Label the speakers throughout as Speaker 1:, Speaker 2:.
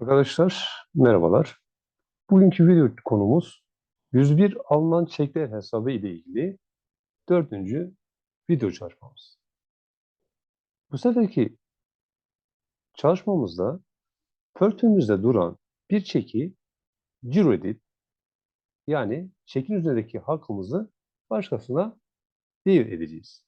Speaker 1: Arkadaşlar merhabalar. Bugünkü video konumuz 101 alınan çekler hesabı ile ilgili dördüncü video çalışmamız. Bu seferki çalışmamızda portföyümüzde duran bir çeki ciro edip yani çekin üzerindeki hakkımızı başkasına devir edeceğiz.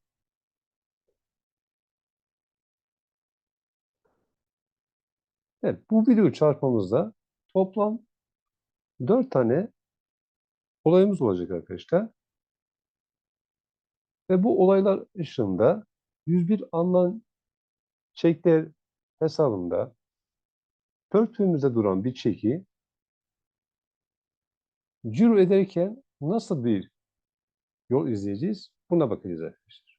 Speaker 1: Evet, bu video çalışmamızda toplam 4 tane olayımız olacak arkadaşlar. Ve bu olaylar ışığında 101 alınan çekler hesabında portföyümüzde duran bir çeki ciro ederken nasıl bir yol izleyeceğiz? Buna bakacağız arkadaşlar.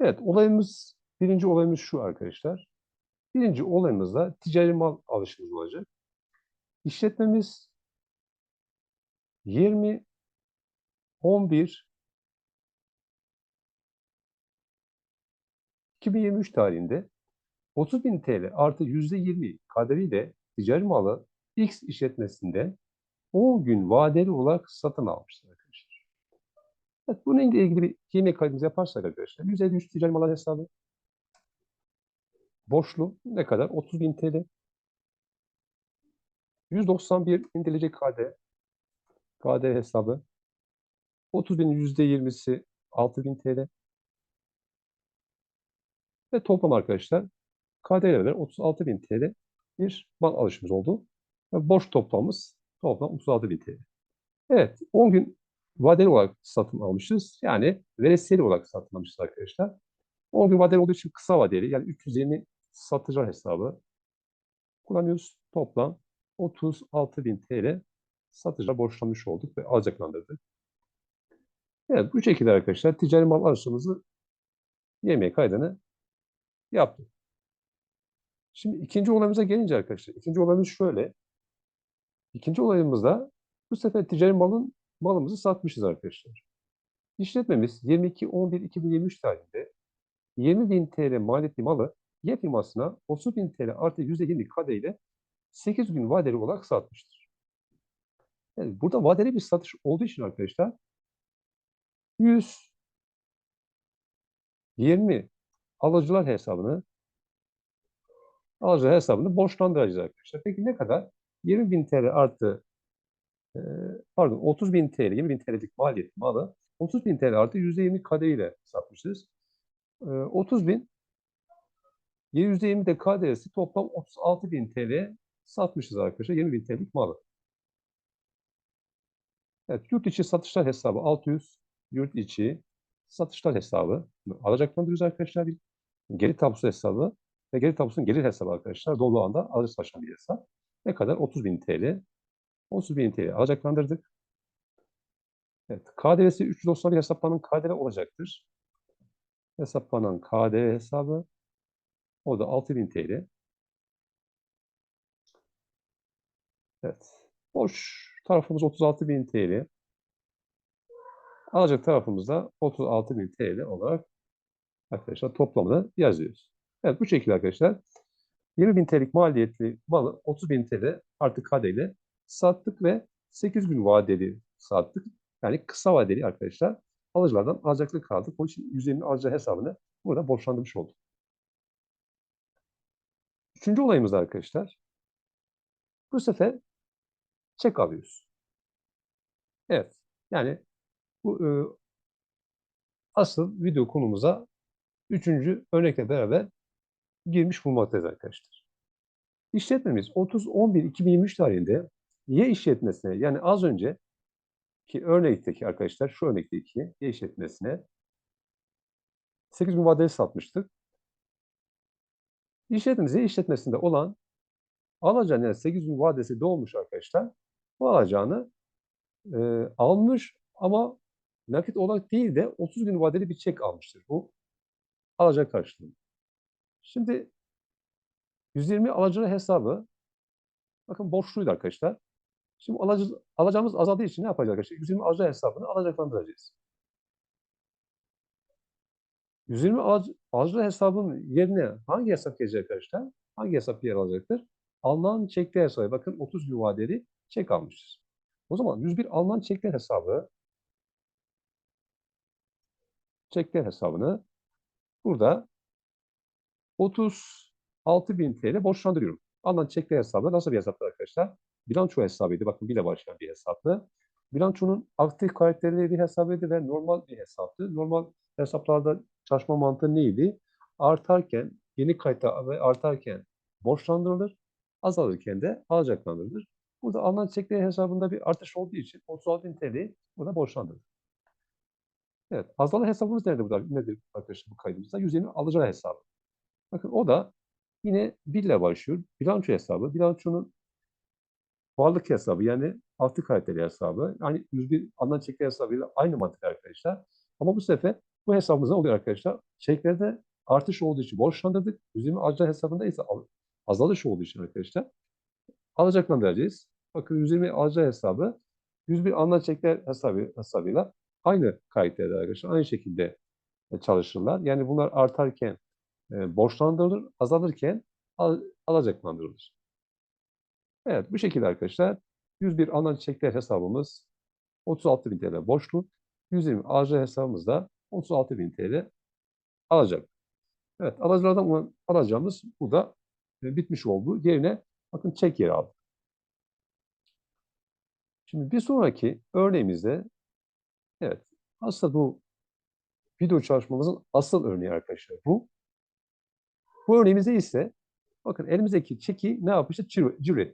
Speaker 1: Evet, olayımız, birinci olayımız şu arkadaşlar. Birinci olayımızda ticari mal alışımız olacak. İşletmemiz 20 11 2023 tarihinde 30.000 TL artı %20 kaderiyle ticari malı X işletmesinden 10 gün vadeli olarak satın almıştır arkadaşlar. Evet, bununla ilgili bir yemek kaydımızı yaparsak arkadaşlar 153 ticari mallar hesabı borçlu ne kadar? 30.000 TL 191 indirilecek KD KD hesabı 30.000'in %20'si 6.000 TL ve toplam arkadaşlar KD ile beraber 36.000 TL bir mal alışımız oldu. Ve borç toplamımız toplam 36.000 TL. Evet 10 gün vadeli olarak satın almışız. Yani veresiye olarak satın almışız arkadaşlar. 10 gün vadeli olduğu için kısa vadeli yani 320 satıcılar hesabı kullanıyoruz. Toplam 36.000 TL satıcılar borçlanmış olduk ve alacaklandırdık. Evet bu şekilde arkadaşlar ticari mal alışımızı yemeğe kaydını yaptık. Şimdi ikinci olayımıza gelince arkadaşlar, ikinci olayımız şöyle. İkinci olayımızda bu sefer ticari malın malımızı satmışız arkadaşlar. İşletmemiz 22.11.2023 tarihinde 20.000 TL maliyetli malı Y firmasına 30.000 TL artı %20 kadeyle 8 gün vadeli olarak satmıştır. Yani burada vadeli bir satış olduğu için arkadaşlar 120 alıcılar hesabını alıcılar hesabını borçlandıracağız arkadaşlar. Peki ne kadar? 20.000 TL artı e, pardon 30.000 TL, 20.000 TL'lik maliyet malı 30.000 TL artı %20 kadeyle satmışız. E, 30.000 %20 de KDV'si toplam 36.000 TL satmışız arkadaşlar. 20.000 TL'lik malı. Evet, yurt içi satışlar hesabı 600, yurt içi satışlar hesabı. Alacaklandırıyoruz arkadaşlar. Bir geri tablosu hesabı ve geri tablosunun gelir hesabı arkadaşlar. Dolu anda alıcı saçan bir hesap. Ne kadar? 30.000 TL. 30.000 TL alacaklandırdık. Evet, KDV'si 391 hesaplanan KDV olacaktır. Hesaplanan KDV hesabı o da 6000 TL. Evet. Boş tarafımız 36.000 TL. Alacak tarafımızda 36.000 TL olarak arkadaşlar toplamını yazıyoruz. Evet bu şekilde arkadaşlar 20.000 TL'lik maliyetli malı 30.000 TL artı kadeyle sattık ve 8 gün vadeli sattık. Yani kısa vadeli arkadaşlar alıcılardan alacaklık kaldık. Onun için 120 alıcı hesabını burada borçlandırmış olduk. Üçüncü olayımız arkadaşlar. Bu sefer çek alıyoruz. Evet. Yani bu e, asıl video konumuza üçüncü örnekle beraber girmiş bulmaktayız arkadaşlar. İşletmemiz 30-11-2023 tarihinde Y işletmesine yani az önce ki örnekteki arkadaşlar şu örnekteki Y işletmesine 8 gün vadeli satmıştık. İşletmemiz Y işletmesinde olan alacağın yani 8 gün vadesi dolmuş arkadaşlar. Bu alacağını e, almış ama nakit olarak değil de 30 gün vadeli bir çek almıştır. Bu alacak karşılığı. Şimdi 120 alıcı hesabı bakın borçluydu arkadaşlar. Şimdi alacağız, alacağımız azaldığı için ne yapacağız arkadaşlar? 120 alıcı hesabını alacaklandıracağız. 120 alıcı, alıcı hesabının yerine hangi hesap gelecek arkadaşlar? hangi hesap yer alacaktır? Alınan çekler hesabı. Bakın 30 gün vadeli çek almışız. O zaman 101 alınan çekler hesabı çekler hesabını burada 36.000 TL borçlandırıyorum. Alınan çekler hesabı nasıl bir hesaptı arkadaşlar? Bilanço hesabıydı. Bakın bile başlayan bir hesaptı. Bilançonun aktif karakterleri hesabıydı ve normal bir hesaptı. Normal hesaplarda çalışma mantığı neydi? Artarken yeni kayıta ve artarken borçlandırılır, azalırken de alacaklandırılır. Burada alınan çekler hesabında bir artış olduğu için 36.000 TL burada borçlandırılır. Evet, azalan hesabımız nerede burada? Nedir arkadaşlar bu kaydımızda? 120 alacağı hesabı. Bakın o da yine 1 ile başlıyor. Bilanço hesabı. Bilançonun varlık hesabı yani altı kaliteli hesabı. Yani 101 alınan çekler hesabıyla aynı mantık arkadaşlar. Ama bu sefer bu hesabımız ne oluyor arkadaşlar? Çeklerde artış olduğu için borçlandırdık. 120 alacağı hesabında ise azalış olduğu için arkadaşlar alacaklandıracağız. Bakın 120 alacağı hesabı 101 alınan çekler hesabı, hesabıyla aynı kayıtlarda arkadaşlar. Aynı şekilde çalışırlar. Yani bunlar artarken e, borçlandırılır, azalırken al, alacaklandırılır. Evet bu şekilde arkadaşlar 101 alınan çekler hesabımız 36.000 TL borçlu. 120 alacağı hesabımız da 36.000 TL alacak. Evet alıcılardan alacağımız burada e, bitmiş oldu. Yerine bakın çek yeri aldı. Şimdi bir sonraki örneğimizde evet aslında bu video çalışmamızın asıl örneği arkadaşlar bu. Bu örneğimizde ise bakın elimizdeki çeki ne yapmışız? Ciro, ciro